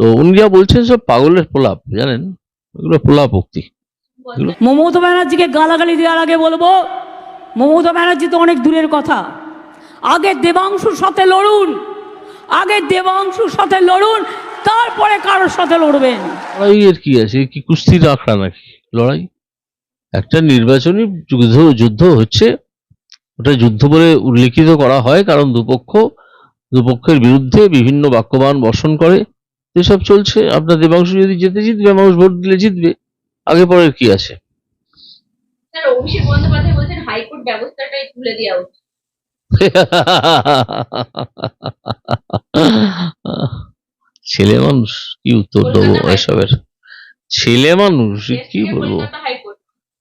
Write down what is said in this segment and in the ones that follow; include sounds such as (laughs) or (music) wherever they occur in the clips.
তো উনি যা বলছেন সব পাগলের প্রলাপ জানেন? এগুলো প্রলাপ উক্তি এগুলো মমতা ব্যানার্জিকে গালাগালি দেওয়ার আগে বলব মমতা ব্যানার্জি তো অনেক দূরের কথা। আগে দেবাংশুর সাথে লড়ুন আগে দেবাংশুর সাথে লড়ুন তারপরে কারোর সাথে লড়বেন। লড়াইয়ের কি আছে? কি কুস্তির আখড়া নাকি? লড়াই? একটা নির্বাচনী যুদ্ধ যুদ্ধ হচ্ছে। ওটা যুদ্ধ বলে উল্লেখিত করা হয় কারণ দুপক্ষ দুপক্ষের বিরুদ্ধে বিভিন্ন বাক্যবান বর্ষণ করে। এসব চলছে আপনার দেবাংশ যদি যেতে জিতবে মানুষ ভোট দিলে জিতবে আগে পরের কি আছে? ছেলে মানুষ কি উত্তর দেবো এসবের? ছেলে মানুষ কি বলব?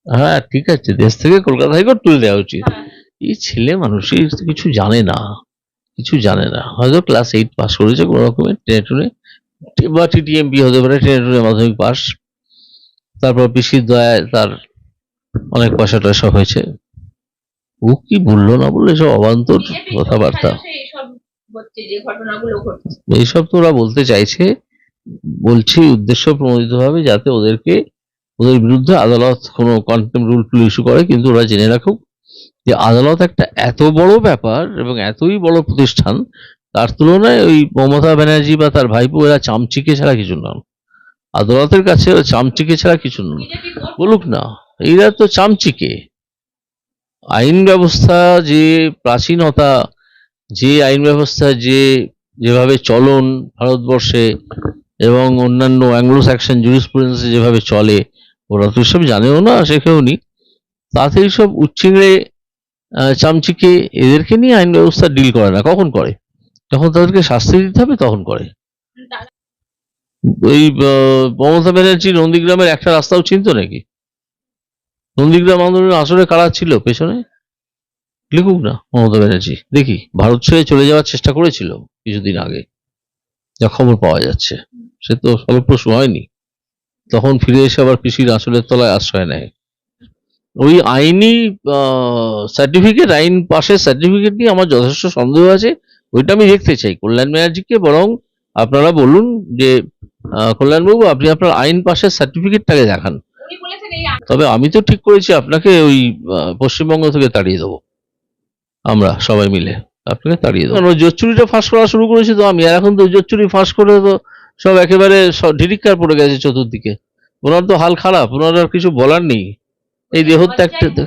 হ্যাঁ ঠিক আছে দেশ থেকে কলকাতা হাইকোর্ট তুলে দেওয়া উচিত। হ্যাঁ। এই ছেলে মানুষ কিছু জানে না কিছু জানে না। হয়তো ক্লাস এইট পাস করেছে কোনো রকমের টেনে টুনে বা টিটিএমপি হতে পারে টুনে মাধ্যমিক পাস। তারপর পিসির দয়ায় তার অনেক পয়সা টয়সা হয়েছে। ও কি বলল না বলল এসব অবান্তর কথাবার্তা? এইসব তো ওরা বলতে চাইছে। বলছি উদ্দেশ্য প্রণোদিত ভাবে যাতে ওদেরকে ওদের বিরুদ্ধে আদালত কোনো কন্টেম রুল টুল ইস্যু করে কিন্তু ওরা জেনে রাখুক যে আদালত একটা এত বড় ব্যাপার এবং এতই বড় প্রতিষ্ঠান তার তুলনায় ওই মমতা ব্যানার্জি বা তার ভাইপো এরা চামচিকে ছাড়া কিছু নন। আদালতের কাছে চামচিকে ছাড়া কিছু নন। বলুক না এরা তো চামচিকে। আইন ব্যবস্থা যে প্রাচীনতা যে আইন ব্যবস্থা যে যেভাবে চলন ভারতবর্ষে এবং অন্যান্য অ্যাংলো স্যাকশন জুরিসপ্রুডেন্সে যেভাবে চলে ওরা তো সব জানেও না শেখেও নি। তাতে এইসব উচ্চিংড়ে আহ, চামচিকে এদেরকে নিয়ে আইন ব্যবস্থা ডিল করে না কখন করে? যখন তাদেরকে শাস্তি দিতে হবে, তখন করে। ওই মমতা ব্যানার্জি নন্দীগ্রামের একটা রাস্তাও চিনত নাকি? নন্দীগ্রাম আন্দোলনের আসরে কারা ছিল পেছনে? লিখুক না মমতা ব্যানার্জি। দেখি, ভারত ছেড়ে চলে যাওয়ার চেষ্টা করেছিল কিছুদিন আগে। যা খবর পাওয়া যাচ্ছে। সে তো ফলপ্রসূ হয়নি। তখন ফিরে এসে আবার কৃষির আঁচলের তলায় আশ্রয় নেয়। ওই আইনি সার্টিফিকেট আইন পাশের সার্টিফিকেট নিয়ে আমার যথেষ্ট সন্দেহ আছে। ওইটা আমি দেখতে চাই। কল্যাণ ব্যানার্জিকে বরং আপনারা বলুন যে আহ, কল্যাণবাবু আপনি আপনার আইন পাশের সার্টিফিকেটটাকে দেখান। উনি বলেছেন এই তবে আমি তো ঠিক করেছি আপনাকে ওই পশ্চিমবঙ্গ থেকে তাড়িয়ে দেবো। আমরা সবাই মিলে আপনাকে তাড়িয়ে দেবো। কারণ ওই জোচ্চুরিটা ফাঁস করা শুরু করেছি তো আমি আর এখন তো জোচ্চুরি ফাঁস করে তো সব একেবারে সব ঢিরিক্কার পড়ে গেছে চতুর্দিকে। ওনার তো হাল খারাপ ওনার আর কিছু বলার নেই। এই দেহত্যাগটা।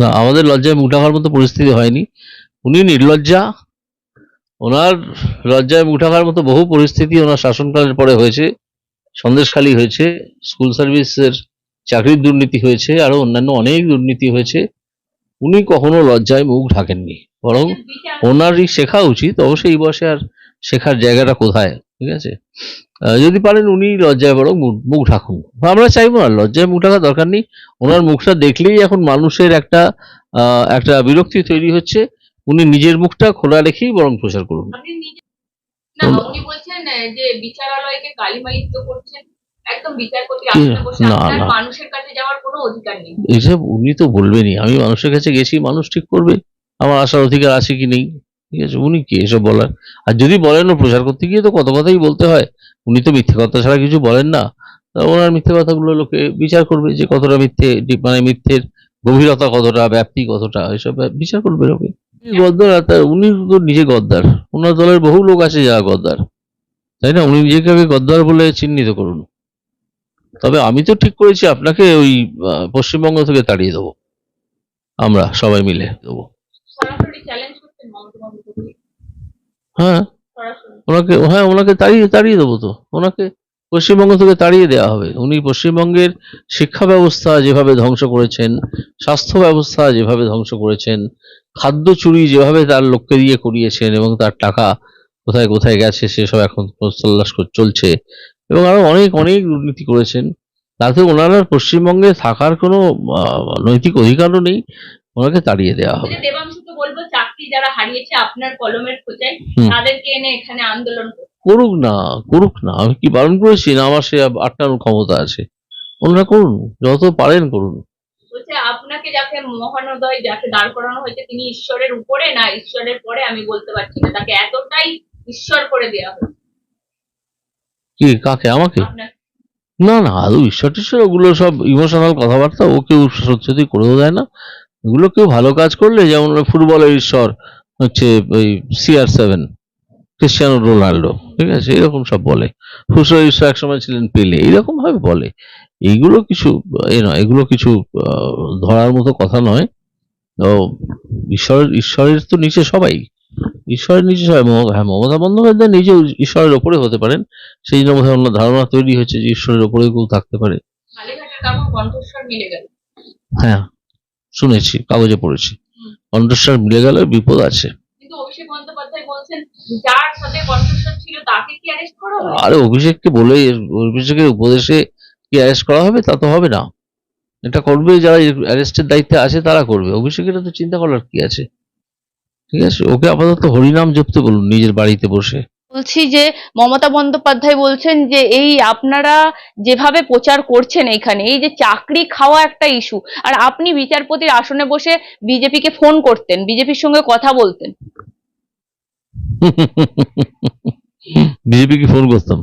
না আমাদের লজ্জায় মুখ ঢাকার মতো পরিস্থিতি হয়নি। উনি নির্লজ্জা। ওনার লজ্জায় মুখ মতো বহু পরিস্থিতি ওনার শাসনকালের পরে হয়েছে। সন্দেশখালী হয়েছে, স্কুল সার্ভিসের চাকরির দুর্নীতি হয়েছে, আরও অন্যান্য অনেক দুর্নীতি হয়েছে। উনি কখনো লজ্জায় মুখ ঢাকেননি। বরং ওনারই শেখা উচিত, অবশ্যই এই বয়সে আর শেখার জায়গাটা কোথায়, ঠিক আছে? যদি পারেন উনি লজ্জায় বরং মুখ- ঢাকুন। আমরা চাইব না, লজ্জায় মুখ ঢাকার দরকার নেই। ওনার মুখটা দেখলেই এখন মানুষের একটা একটা বিরক্তি তৈরি হচ্ছে। উনি নিজের মুখটা খোলা রেখেই বরং প্রচার করুন। না উনি বলছেন যে বিচারালয়কে কালিমালিপ্ত করছেন উনি তো বলবেনই আমি মানুষের কাছে গেছি মানুষ ঠিক করবে আমার আসার অধিকার আছে কি নেই? ঠিক আছে উনি কি এসব বলার? আর যদি বলেনও প্রচার করতে গিয়ে তো কত কথাই বলতে হয়। উনি তো মিথ্যে কথা ছাড়া কিছু বলেন না। ওনার মিথ্যে কথাগুলো লোকে বিচার করবে যে কতটা মিথ্যে মানে মিথ্যের গভীরতা কতটা ব্যাপ্তি কতটা এসব বিচার করবে লোকে। গদ্দার আর তার উনি তো নিজে গদ্দার। ওনার দলের বহু লোক আছে যারা গদ্দার। তাই না? উনি নিজেকে আগে গদ্দার বলে চিহ্নিত করুন। তবে আমি তো ঠিক করেছি আপনাকে ওই পশ্চিমবঙ্গ থেকে তাড়িয়ে দেবো। আমরা সবাই মিলে দেবো। হ্যাঁ। ওনাকে হ্যাঁ ওনাকে তাড়িয়ে তাড়িয়ে দেবো তো। ওনাকে পশ্চিমবঙ্গ থেকে তাড়িয়ে দেওয়া হবে। উনি পশ্চিমবঙ্গের শিক্ষা ব্যবস্থা যেভাবে ধ্বংস করেছেন স্বাস্থ্য ব্যবস্থা যেভাবে ধ্বংস করেছেন খাদ্য চুরি যেভাবে তার লোককে দিয়ে করিয়েছেন এবং তার টাকা কোথায় কোথায় গেছে সেসব এখন তল্লাশ চলছে এবং আরও অনেক অনেক দুর্নীতি করেছেন। তাতে ওনারা পশ্চিমবঙ্গে থাকার কোনো নৈতিক অধিকারও নেই। ওনাকে তাড়িয়ে দেওয়া হবে। দেবাংশু তো বলব চাকরি যারা হারিয়েছে আপনার কলমের হুম। তাদেরকে এনে এখানে আন্দোলন করুক না করুক না। আমি কি বারণ করেছি না আমার সে আটকানোর ক্ষমতা আছে? ওনারা করুন যত পারেন করুন। আপনাকে যাকে মহানোদয় যাকে দাঁড় করানো হয়েছে তিনি ঈশ্বরের উপরে না ঈশ্বরের পরে আমি বলতে পারছি না। তাকে এতটাই ঈশ্বর করে দেওয়া হয়েছে। কি কাকে আমাকে? না না আদৌ ঈশ্বর টিশ্বর ওগুলো সব ইমোশনাল কথাবার্তা ও কেউ সত্যি সত্যি করেও দেয় না। এগুলো কেউ ভালো কাজ করলে যেমন ফুটবলের ঈশ্বর হচ্ছে ওই সিআর সেভেন ক্রিস্টিয়ানো রোনাল্ডো ঠিক আছে? এরকম সব বলে। ফুসর ঈশ্বর একসময় ছিলেন পেলে এইরকম ভাবে বলে। এইগুলো কিছু এ নয় এগুলো কিছু ধরার মতো কথা নয়। তো ঈশ্বর ঈশ্বরের তো নিচে সবাই। ঈশ্বরের নিচে সবাই। হ্যাঁ মমতা বন্দ্যোপাধ্যায় নিজেও ঈশ্বরের ওপরে হতে পারেন। সেই জন্য বোধহয় ওনার ধারণা তৈরি হয়েছে যে ঈশ্বরের ওপরে কেউ থাকতে পারে। হ্যাঁ শুনেছি কাগজে পড়েছি। কণ্ঠস্বর মিলে গেলে বিপদ আছে। কিন্তু বলছেন যার সাথে কণ্ঠস্বর ছিল তাকে কি অ্যারেস্ট করা হবে আর অভিষেককে বলে অভিষেকের উপদেশে কি অ্যারেস্ট করা হবে? তা তো হবে না। এটা করবে যারা অ্যারেস্টের দায়িত্বে আছে তারা করবে। অভিষেকের তো চিন্তা করার কি আছে? ঠিক আছে ওকে আপাতত হরিনাম জপতে বলুন নিজের বাড়িতে বসে। বলছি যে মমতা বন্দ্যোপাধ্যায় বলছেন যে এই আপনারা যেভাবে প্রচার করছেন এখানে এই যে চাকরি খাওয়া একটা ইস্যু আর আপনি বিচারপতির আসনে বসে বিজেপিকে ফোন করতেন বিজেপির সঙ্গে কথা বলতেন। (laughs) বিজেপিকে ফোন করতাম।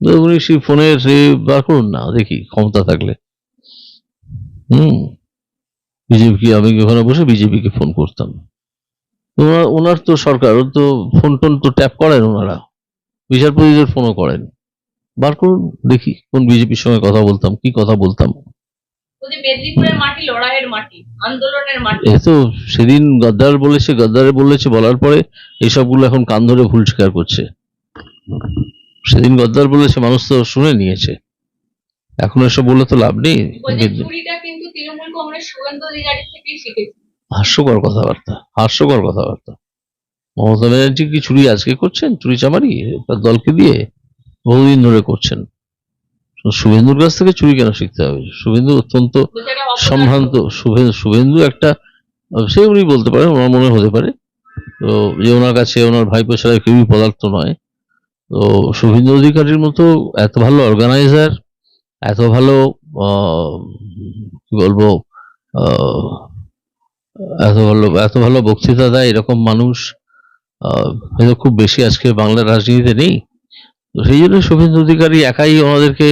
উনি সেই ফোনে সে বার করুন না, দেখি ক্ষমতা থাকলে। হুম। বিজেপি আমি ওখানে বসে বিজেপিকে ফোন করতাম। ওনার তো সরকার তো ফোন টোন তো ট্যাপ করেন ওনারা। বিচারপতিদের ফোনও করেন। বার করুন, দেখি কোন বিজেপির সঙ্গে কথা বলতাম, কি কথা বলতাম। বলছে মেদিনীপুরের মাটি লড়াইয়ের মাটি আন্দোলনের মাটি। সেদিন গদ্দার বলেছে গদ্দারে বলেছে বলার পরে এইসবগুলো এখন কান ধরে ভুল স্বীকার করছে। সেদিন গদ্দার বলেছে মানুষ তো শুনে নিয়েছে। এখন এসব বলে তো লাভ নেই। হাস্যকর কথাবার্তা হাস্যকর কথাবার্তা। মমতা ব্যানার্জি কি চুরি আজকে করছেন? চুরি চামারি? তার দলকে দিয়ে বহুদিন ধরে করছেন। শুভেন্দুর কাছ থেকে চুরি কেন শিখতে হবে? শুভেন্দু অত্যন্ত। সম্ভ্রান্ত। শুভেন্দু একটা, সে উনি বলতে পারেন, ওনার মনে হতে পারে। তো যে ওনার কাছে, ওনার ভাইপো ছাড়া কেউই পদার্থ নয়। তো শুভেন্দু অধিকারীর মতো এত ভালো অর্গানাইজার এত ভালো কি বলব এত ভালো এত ভালো বক্তৃতা দেয় এরকম মানুষ খুব বেশি আজকে বাংলার রাজনীতিতে নেই। তো সেই জন্য শুভেন্দু অধিকারী একাই ওনাদেরকে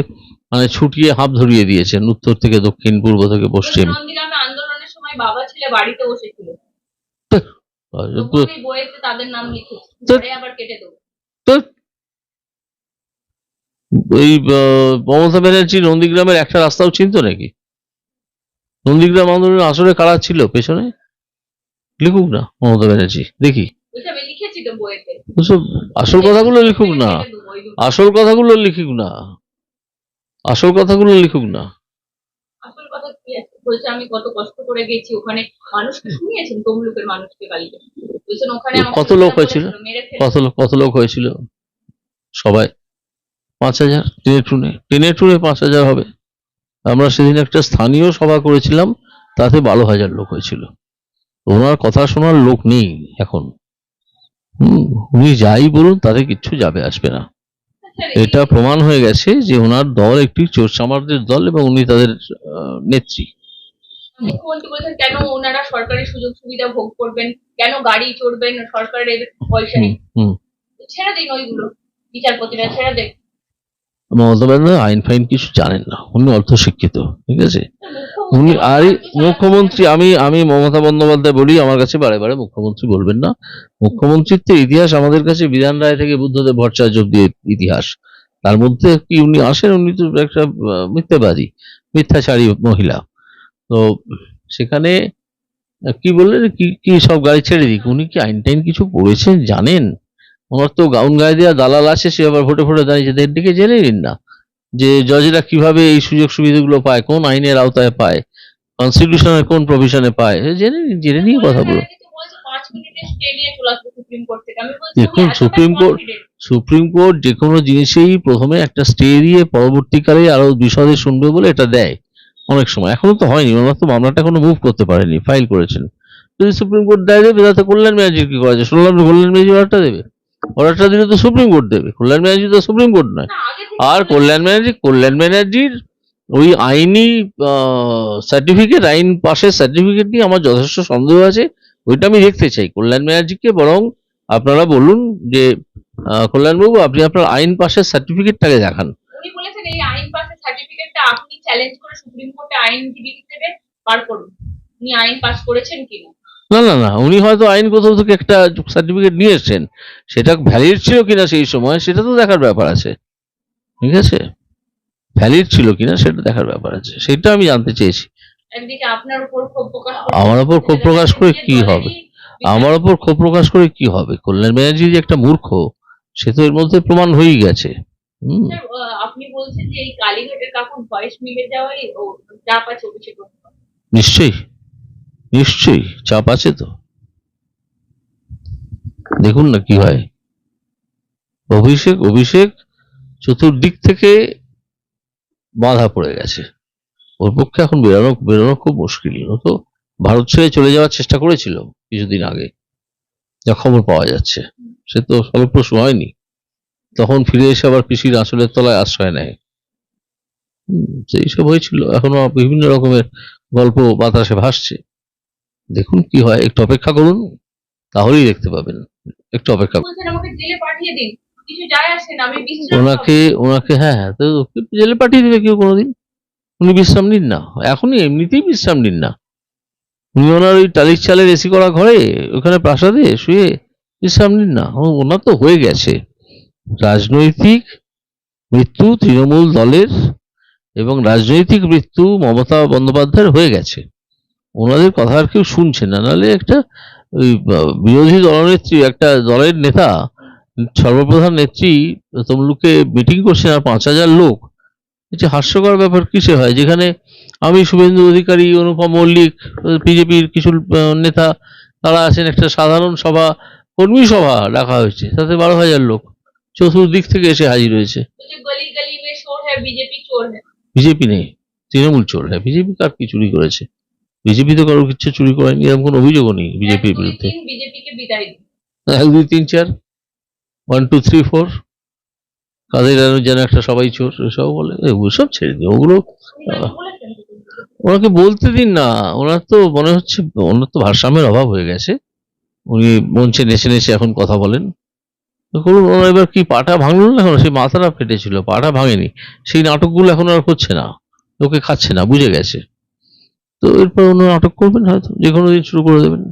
মানে ছুটিয়ে হাঁপ ধরিয়ে দিয়েছেন উত্তর থেকে দক্ষিণ পূর্ব থেকে পশ্চিম। আন্দোলনের সময় বাবা ছেলে বাড়িতে বসেছিল। আর তবু আমি বইয়েতে তাদের নাম তো- আবার কেটে দেবো। তো ওই মমতা ব্যানার্জি নন্দীগ্রামের একটা রাস্তাও চিনত নাকি? নন্দীগ্রাম আন্দোলনের আসলে কারা ছিল পেছনে? লিখুক না মমতা ব্যানার্জি দেখি। আসল কথাগুলো লিখুক না। আসল কথাগুলো লিখুক না। আসল কথাগুলো লিখুক না। আসল কথা কি আছে? বলছে আমি কত কষ্ট করে গেছি ওখানে মানুষকে শুনিয়েছেন? তমলুকের মানুষকে কালকে বলছেন ওখানে কত লোক হয়েছিল? কত লোক কত লোক হয়েছিল? সবাই। পাঁচ হাজার টেনে টুনে টেনে টুনে পাঁচ হাজার হবে। আমরা সেদিন একটা স্থানীয় সভা করেছিলাম তাতে বারো হাজার লোক হয়েছিল। ওনার কথা শোনার লোক নেই এখন। হুম উনি যাই বলুন তাতে কিচ্ছু যাবে আসবে না। এটা প্রমাণ হয়ে গেছে যে ওনার দল একটি চোর সামারদের দল এবং উনি তাদের নেত্রী। মুখ্যমন্ত্রী বলছেন কেন ওনারা সরকারি সুযোগ সুবিধা ভোগ করবেন? কেন গাড়ি চড়বেন? সরকারের পয়সা ছেড়ে দিন ওইগুলো বিচারপতিরা ছেড়ে দেন। মমতা বন্দ্যোপাধ্যায় আইন ফাইন কিছু জানেন না, উনি অর্থ শিক্ষিত ঠিক আছে? উনি আর মুখ্যমন্ত্রী, আমি আমি মমতা বন্দ্যোপাধ্যায় বলি, আমার কাছে বারে বারে মুখ্যমন্ত্রী বলবেন না। মুখ্যমন্ত্রীত্বের ইতিহাস আমাদের কাছে, বিধান রায় থেকে বুদ্ধদেব ভট্টাচার্য অব্দি ইতিহাস। তার মধ্যে কি উনি আসেন? উনি তো একটা মিথ্যাবাদী, মিথ্যাচারী মহিলা। তো সেখানে কি বললেন? কি কি সব গাড়ি ছেড়ে দিক? উনি কি আইন টাইন কিছু পড়েছেন জানেন? ওনার তো গাউন গায়ে দেওয়া দালাল আছে সে আবার ভোটে ভোটে দাঁড়িয়েছে এর দিকে জেনে নিন না যে জজেরা কীভাবে এই সুযোগ সুবিধাগুলো পায় কোন আইনের আওতায় পায় কনস্টিটিউশনের কোন প্রভিশনে পায় জেনে নিন জেনে নিয়ে কথা বলছি দেখুন, সুপ্রিম কোর্ট- সুপ্রিম কোর্ট যে কোনো জিনিসেই প্রথমে একটা স্টে দিয়ে পরবর্তীকালে আরও বিশদে শুনবে বলে এটা দেয় অনেক সময়। এখনও তো হয়নি ওনারা তো মামলাটা এখনও মুভ করতে পারেনি ফাইল করেছেন। যদি সুপ্রিম কোর্ট দেয় দেবে তাতে কল্যাণ ব্যানার্জির কি করা যায়? শুনলাম কল্যাণ ব্যানার্জি অর্ডারটা দেবে। অর্ডারটা দিলে তো সুপ্রিম কোর্ট দেবে। কল্যাণ ব্যানার্জি তো সুপ্রিম কোর্ট নয়। আর কল্যাণ ব্যানার্জি কল্যাণ ব্যানার্জির ওই আইনি সার্টিফিকেট আইন পাশের সার্টিফিকেট নিয়ে আমার যথেষ্ট সন্দেহ আছে। ওইটা আমি দেখতে চাই। কল্যাণ ব্যানার্জিকে বরং আপনারা বলুন যে কল্যাণবাবু আপনি আপনার আইন পাশের সার্টিফিকেটটাকে দেখান। আপনি চ্যালেঞ্জ করে সুপ্রিম কোর্টে আইনজীবী হিসেবে বার করুন। উনি আইন পাস করেছেন কিনা? না না না উনি হয়তো আইন কোথাও থেকে একটা সার্টিফিকেট নিয়ে এসছেন সেটা ভ্যালিড ছিল কিনা সেই সময় সেটা তো দেখার ব্যাপার আছে। ঠিক আছে? ভ্যালিড ছিল কিনা সেটা দেখার ব্যাপার আছে। সেটা আমি জানতে চেয়েছি। আমার ওপর ক্ষোভ প্রকাশ করে কি হবে? আমার ওপর ক্ষোভ প্রকাশ করে কি হবে? কল্যাণ ব্যানার্জি যে একটা মূর্খ সে তো এর মধ্যে প্রমাণ হয়েই গেছে। হুম। স্যার, আপনি বলছেন যে এই কালীঘাটের কাকুন ভয়েস মিলে যাওয়াই ও চাপ আছে নিশ্চয়ই। নিশ্চয়ই, চাপ আছে তো। দেখুন না কি হয়। অভিষেক অভিষেক চতুর্দিক থেকে বাধা পড়ে গেছে। ওর পক্ষে এখন বেরোনো বেরোনো খুব মুশকিল তো ভারত ছেড়ে চলে যাওয়ার চেষ্টা করেছিল কিছুদিন আগে। যা খবর পাওয়া যাচ্ছে, সে তো ফলপ্রসূ হয়নি। তখন ফিরে এসে আবার পিসির আঁচলের তলায় আশ্রয় নেয়। সেই সব হয়েছিল। এখনও বিভিন্ন রকমের গল্প বাতাসে ভাসছে। দেখুন কি হয় একটু অপেক্ষা করুন তাহলেই দেখতে পাবেন। একটু অপেক্ষা ওনাকে ওনাকে হ্যাঁ হ্যাঁ তো জেলে পাঠিয়ে দেবে কেউ কোনোদিন। উনি বিশ্রাম নিন না এখনই এমনিতেই বিশ্রাম নিন না। উনি ওনার ওই টালির চালের এসি করা ঘরে ওখানে প্রাসাদে শুয়ে বিশ্রাম নিন না। ওনার তো হয়ে গেছে। রাজনৈতিক মৃত্যু তৃণমূল দলের এবং রাজনৈতিক মৃত্যু মমতা বন্দ্যোপাধ্যায়ের হয়ে গেছে। ওনাদের কথা আর কেউ শুনছে না। নাহলে একটা ওই বিরোধী দলনেত্রী একটা দলের নেতা সর্বপ্রধান নেত্রী তমলুকে মিটিং করছেন আর পাঁচ হাজার লোক এটা হাস্যকর ব্যাপার কিসে হয়? যেখানে আমি শুভেন্দু অধিকারী অনুপম মল্লিক বিজেপির কিছু নেতা তারা আছেন একটা সাধারণ সভা কর্মী সভা ডাকা হয়েছে তাতে বারো হাজার লোক চতুর্দিক থেকে এসে হাজির হয়েছে। হ্যাঁ হ্যাঁ। বিজেপি নেই তৃণমূল চোর হ্যাঁ বিজেপি কার কি চুরি করেছে। বিজেপি তো কারোর কিছু চুরি করেনি এরকম কোনো অভিযোগও নেই বিজেপির বিরুদ্ধে। এক দুই তিন চার ওয়ান টু থ্রি ফোর কাদের যেন একটা সবাই চোর সব বলে এ, ওসব ছেড়ে দিন ওগুলো ওনাকে বলতে দিন না ওনার তো মনে হচ্ছে ওনার তো ভারসাম্যের অভাব হয়ে গেছে। উনি মঞ্চে নেচে নেচে এখন কথা বলেন। করুন ওনার এবার কি পাটা ভাঙলো না এখন? সেই মাথাটা ফেটেছিল পাটা ভাঙেনি। সেই নাটকগুলো এখন আর হচ্ছে না লোকে খাচ্ছে না বুঝে গেছে। তো এরপর ওনারা আটক করবেন হয়তো যে কোনো দিন শুরু করে দেবেন।